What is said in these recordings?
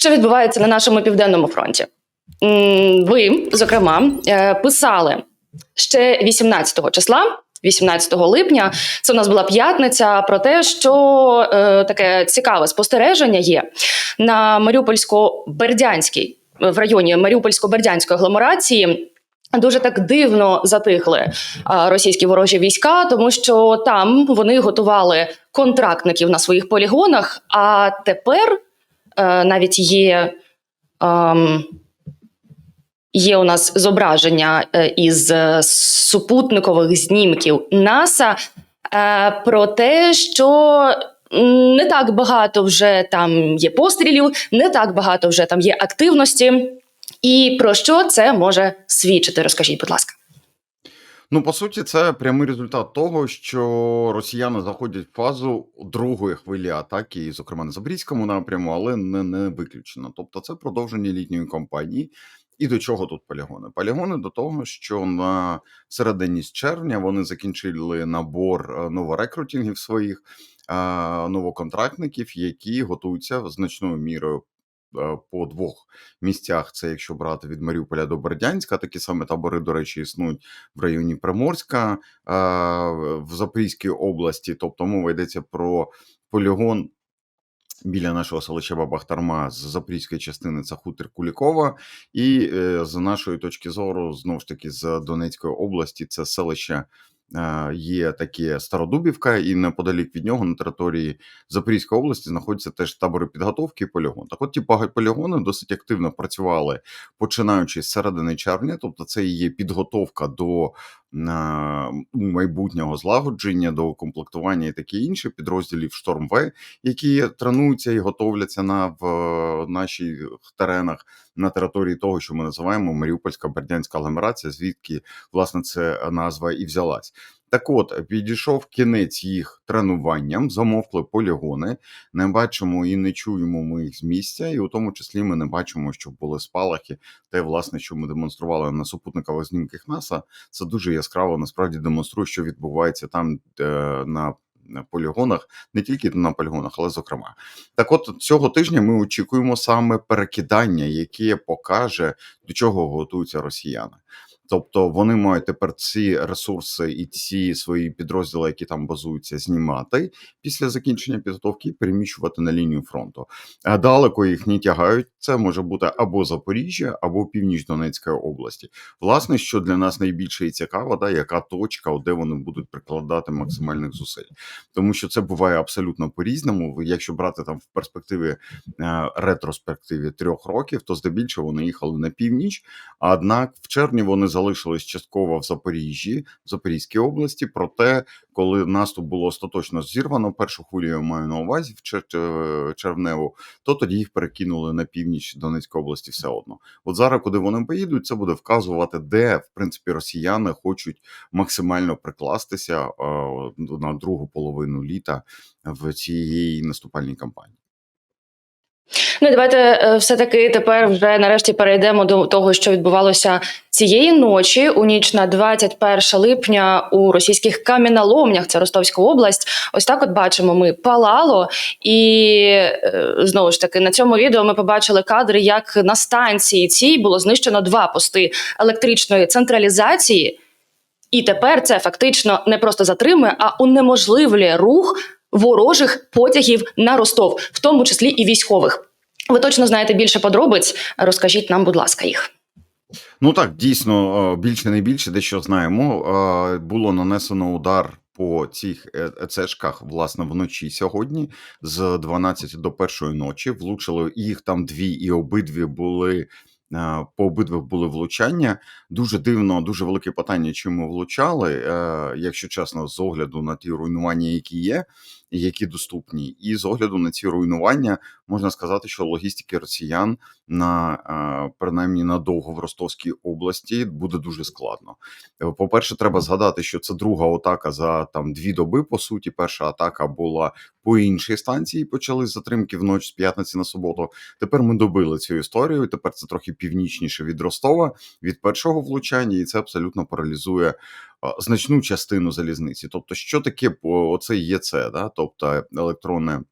Що відбувається на нашому південному фронті? Ви, зокрема, е, писали ще 18 числа. 18 липня це у нас була п'ятниця про те, що е, таке цікаве спостереження є на Маріупольсько-Бердянській в районі Маріупольсько-Бердянської агломерації. Дуже так дивно затихли а, російські ворожі війська, тому що там вони готували контрактників на своїх полігонах. А тепер е, навіть є, ем, є у нас зображення е, із е, супутникових знімків НАСА е, про те, що не так багато вже там є пострілів, не так багато вже там є активності. І про що це може свідчити? Розкажіть, будь ласка. Ну, по суті, це прямий результат того, що росіяни заходять в фазу другої хвилі атаки, зокрема на Запорізькому напряму, але не, не виключено. Тобто, це продовження літньої кампанії. І до чого тут полігони? Полігони до того, що на середині червня вони закінчили набор е, новорекрутингів своїх е, новоконтрактників, які готуються значною мірою по двох місцях. Це якщо брати від Маріуполя до Бердянська, такі самі табори, до речі, існують в районі Приморська е, в Запорізькій області. Тобто мова йдеться про полігон. Біля нашого селища Бабахтарма з запорізької частини це хутір Кулікова, і е, з нашої точки зору, знову ж таки, з Донецької області, це селище е, є таке Стародубівка, і неподалік від нього на території Запорізької області знаходяться теж табори підготовки і полігон. Так, от ті полігони досить активно працювали починаючи з середини червня, тобто це і є підготовка до майбутнього злагодження, до комплектування і таке інше підрозділів Шторм В, які тренуються і готовляться на в е, наших теренах на території того, що ми називаємо Маріупольська Бердянська агломерація, звідки власне це назва і взялась. Так от підійшов кінець їх тренуванням, замовкли полігони. Не бачимо і не чуємо ми їх з місця, і у тому числі ми не бачимо, щоб були спалахи. Те, власне, що ми демонстрували на супутникових знімках НАСА, це дуже яскраво насправді демонструє, що відбувається там е, на. На полігонах, не тільки на полігонах, але зокрема. Так, от цього тижня ми очікуємо саме перекидання, яке покаже, до чого готуються росіяни. Тобто вони мають тепер ці ресурси і ці свої підрозділи, які там базуються, знімати після закінчення підготовки і переміщувати на лінію фронту. А далеко їх не тягають. Це може бути або Запоріжжя, або північ Донецької області. Власне, що для нас найбільше і цікаво, да, яка точка, де вони будуть прикладати максимальних зусиль, тому що це буває абсолютно по-різному. Якщо брати там в перспективі е, ретроспективі трьох років, то здебільшого вони їхали на північ. Однак в червні вони залишились частково в Запоріжжі, в Запорізькій області. Проте, коли наступ було остаточно зірвано, першу хвилю я маю на увазі в чер- червневу, то тоді їх перекинули на північ Донецької області все одно. От зараз, куди вони поїдуть, це буде вказувати, де в принципі росіяни хочуть максимально прикластися на другу половину літа в цієї наступальній кампанії. Ну, давайте е, все-таки тепер вже нарешті перейдемо до того, що відбувалося цієї ночі, у ніч на 21 липня у російських каміноломнях, це Ростовська область. Ось так от бачимо, ми палало. І е, знову ж таки на цьому відео ми побачили кадри, як на станції цій було знищено два пости електричної централізації. І тепер це фактично не просто затримує, а унеможливлює рух ворожих потягів на Ростов, в тому числі і військових. Ви точно знаєте більше подробиць. Розкажіть нам, будь ласка, їх. Ну так, дійсно, е, більше не більше, дещо знаємо. Е, Було нанесено удар по цих е- власне, вночі сьогодні, з 12 до 1 ночі. Влучили їх там дві, і обидві були. По обидвих були влучання. Дуже дивно, дуже велике питання, чим влучали, якщо чесно, з огляду на ті руйнування, які є, які доступні, і з огляду на ці руйнування можна сказати, що логістики росіян на принаймні надовго в Ростовській області буде дуже складно. Е, По-перше, треба згадати, що це друга атака за там дві доби. По суті, перша атака була по іншій станції. Почались затримки вночі з п'ятниці на суботу. Тепер ми добили цю історію. Тепер це трохи північніше від Ростова, від першого влучання, і це абсолютно паралізує. Значну частину залізниці, тобто, що таке оце є це, да? тобто електронне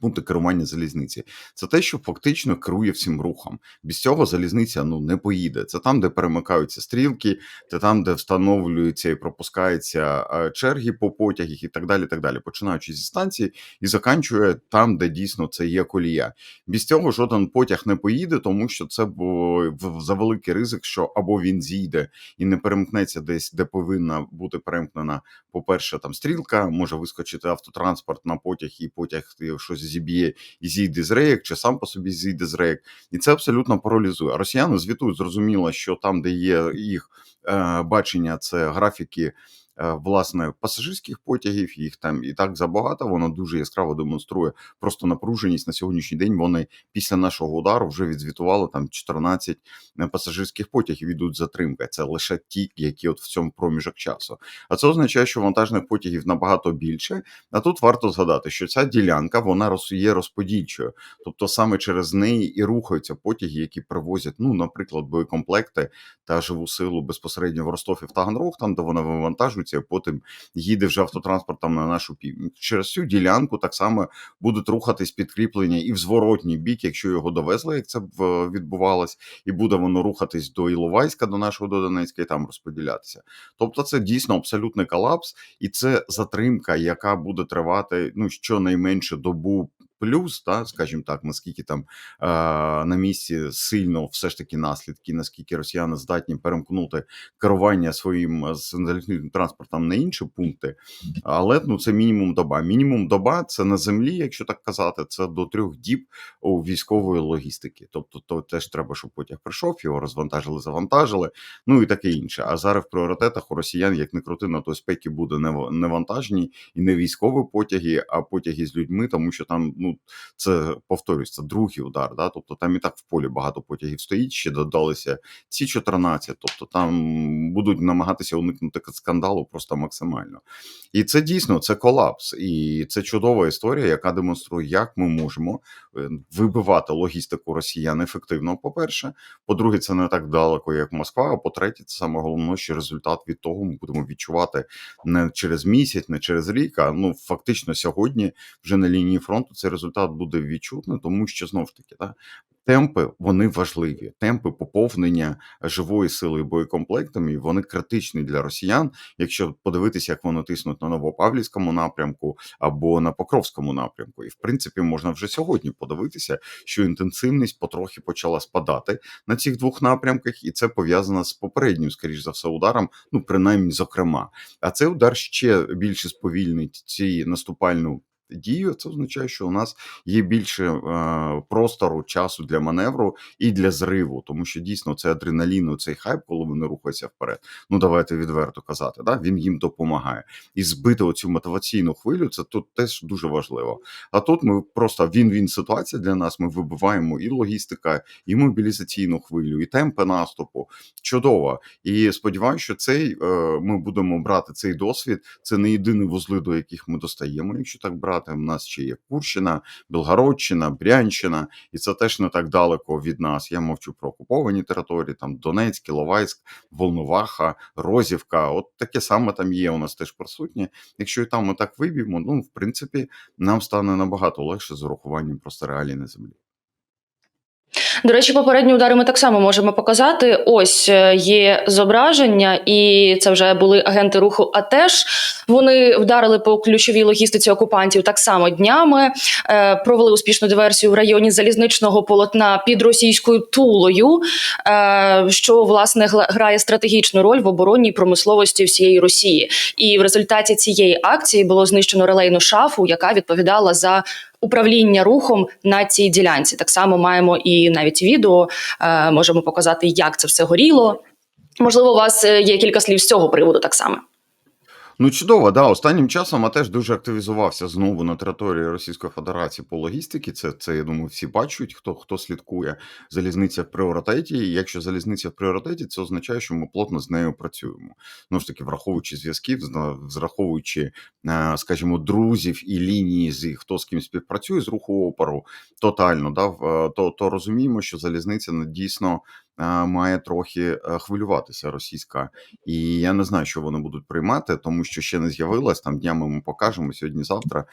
пункти керування залізниці. Це те, що фактично керує всім рухом. Без цього залізниця ну не поїде. Це там, де перемикаються стрілки, це там, де встановлюються і пропускаються черги по потягах і так далі. так далі, Починаючи зі станції і заканчує там, де дійсно це є колія. Без цього жоден потяг не поїде, тому що це за великий ризик, що або він зійде і не перемкнеться десь, де повинна бути перемкнена. По-перше, там стрілка може вискочити автотранспорт на потяг, і потяг е, щось зіб'є і зійде з рейк, чи сам по собі зійде з рейк, І це абсолютно паралізує. Росіяни звітують зрозуміло, що там, де є їх е, бачення, це графіки. Е, Власне, пасажирських потягів їх там і так забагато. Воно дуже яскраво демонструє просто напруженість на сьогоднішній день. Вони після нашого удару вже відзвітували там 14 пасажирських потягів. Ідуть затримка. Це лише ті, які от в цьому проміжок часу. А це означає, що вантажних потягів набагато більше. А тут варто згадати, що ця ділянка вона є розподільчою, тобто саме через неї і рухаються потяги, які привозять, ну, наприклад, боєкомплекти та живу силу безпосередньо в Ростов і в Таганрог, там де вони вивантажуються, і потім їде вже автотранспортом на нашу північ. Через цю ділянку так само будуть рухатись підкріплення і в зворотній бік, якщо його довезли, як це в- відбувалось, і буде воно рухатись до Іловайська, до нашого до Донецька, і там розподілятися. Тобто, це дійсно абсолютний колапс, і це затримка, яка буде тривати ну щонайменше добу. Плюс, та, скажімо так, наскільки там е, на місці сильно все ж таки наслідки, наскільки росіяни здатні перемкнути керування своїм залізничним транспортом на інші пункти, але ну це мінімум доба. Мінімум доба це на землі, якщо так казати, це до трьох діб у військової логістики. Тобто, то теж треба, щоб потяг прийшов, його розвантажили, завантажили, ну і таке інше. А зараз в пріоритетах у росіян, як не крути, на той спеки буде не, не вантажні і не військові потяги, а потяги з людьми, тому що там ну це повторюсь, це другий удар. Да? Тобто там і так в полі багато потягів стоїть, ще додалися ці 14, тобто там будуть намагатися уникнути скандалу просто максимально. І це дійсно це колапс, і це чудова історія, яка демонструє, як ми можемо е, вибивати логістику росіян ефективно. По-перше, по-друге, це не так далеко, як Москва. А по-третє, це саме головне, що результат від того ми будемо відчувати не через місяць, не через рік. А ну фактично сьогодні вже на лінії фронту цей результат буде відчутний, тому що знов ж таки, да, темпи вони важливі. Темпи поповнення живої сили боєкомплектами вони критичні для росіян. Якщо подивитися, як вони тиснуть на Новопавлівському напрямку або на Покровському напрямку, і в принципі можна вже сьогодні подивитися, що інтенсивність потрохи почала спадати на цих двох напрямках, і це пов'язано з попереднім, скоріш за все, ударом. Ну принаймні, зокрема, а цей удар ще більше сповільнить ці наступальну. Дію це означає, що у нас є більше е, простору, часу для маневру і для зриву, тому що дійсно це адреналін, цей хайп, коли вони рухаються вперед. Ну давайте відверто казати, да він їм допомагає і збити оцю мотиваційну хвилю. Це тут теж дуже важливо. А тут ми просто він-він ситуація для нас. Ми вибиваємо і логістика, і мобілізаційну хвилю, і темпи наступу. Чудово. І сподіваюся, що цей е, ми будемо брати цей досвід. Це не єдині вузли, до яких ми достаємо, якщо так брати. У нас ще є Курщина, Білгородщина, Брянщина, і це теж не так далеко від нас. Я мовчу про окуповані території, там Донецьк, Іловайськ, Волноваха, Розівка. От таке саме там є. У нас теж присутнє. Якщо і там ми так виб'ємо, ну в принципі, нам стане набагато легше з урахуванням просто реалій на землі. До речі, попередні удари ми так само можемо показати. Ось е, є зображення, і це вже були агенти руху. А теж вони вдарили по ключовій логістиці окупантів так само днями. Е, провели успішну диверсію в районі залізничного полотна під російською тулою, е, що власне грає стратегічну роль в оборонній промисловості всієї Росії. І в результаті цієї акції було знищено релейну шафу, яка відповідала за управління рухом на цій ділянці. Так само маємо і навіть відео, е, можемо показати, як це все горіло. Можливо, у вас е, є кілька слів з цього приводу так само. Ну, чудово, да. Останнім часом а теж дуже активізувався знову на території Російської Федерації по логістиці. Це, це я думаю, всі бачать, хто хто слідкує. Залізниця в пріоритеті. І якщо залізниця в пріоритеті, це означає, що ми плотно з нею працюємо. Ну ж таки, враховуючи зв'язків, враховуючи, е, скажімо, друзів і лінії з хто з ким співпрацює з руху опору тотально, да, е, то, то розуміємо, що залізниця ну, дійсно має трохи е, хвилюватися російська. І я не знаю, що вони будуть приймати, тому що ще не з'явилась там днями. Ми покажемо сьогодні-завтра.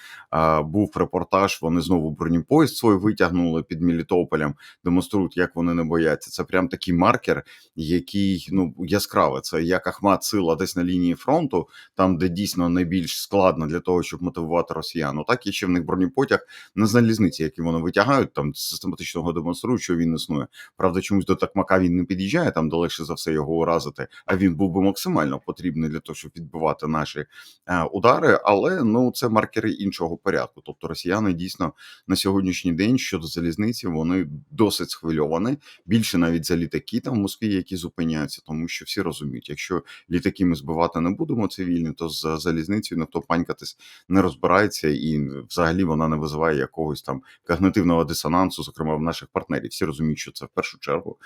Був репортаж. Вони знову бронепоїзд свій витягнули під Мелітополем, демонструють, як вони не бояться. Це прям такий маркер, який ну яскравий. Це як Ахмат сила десь на лінії фронту, там де дійсно найбільш складно для того, щоб мотивувати росіян. Ну, Так і ще в них бронепотяг на залізниці, які вони витягають, там систематично демонструють, що він існує. Правда, чомусь до Такмака він не під'їжджає, там де за все його уразити. А він був би максимально потрібний для того, щоб відбивати наші е, удари. Але ну це маркери іншого порядку. Тобто росіяни дійсно на сьогоднішній день щодо залізниці вони досить схвильовані. Більше навіть за літаки там в Москві, які зупиняються, тому що всі розуміють, якщо літаки ми збивати не будемо цивільні, то з залізницею ніхто панькатись не розбирається, і взагалі вона не визиває якогось там когнитивного дисонансу, зокрема в наших партнерів. Всі розуміють, що це в першу чергу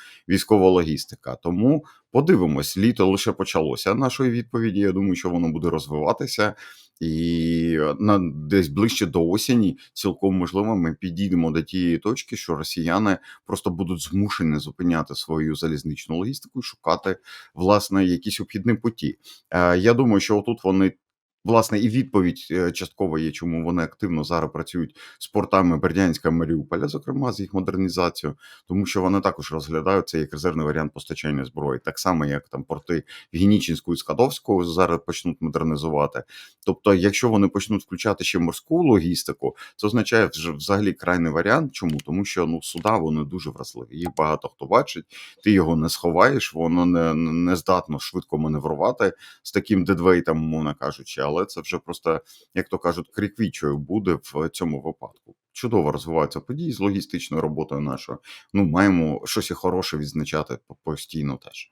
військова логістика. Тому подивимось, літо лише почалося нашої відповіді. Я думаю, що воно буде розвиватися. І на десь ближче до осені, цілком можливо, ми підійдемо до тієї точки, що росіяни просто будуть змушені зупиняти свою залізничну логістику і шукати власне якісь обхідні путі. Е, Я думаю, що отут вони. Власне, і відповідь е, частково є, чому вони активно зараз працюють з портами Бердянська Маріуполя, зокрема з їх модернізацією, тому що вони також розглядають це як резервний варіант постачання зброї, так само як там порти Генічинську і Скадовську зараз почнуть модернізувати. Тобто, якщо вони почнуть включати ще морську логістику, це означає вже взагалі крайний варіант. Чому? Тому що ну суда вони дуже вразливі. Їх багато хто бачить, ти його не сховаєш, воно не, не здатно швидко маневрувати з таким дедвейтом, мовно кажучи, але це вже просто, як то кажуть, криквічою буде в цьому випадку. Чудово розвиваються події з логістичною роботою нашою. Ну маємо щось і хороше відзначати постійно теж.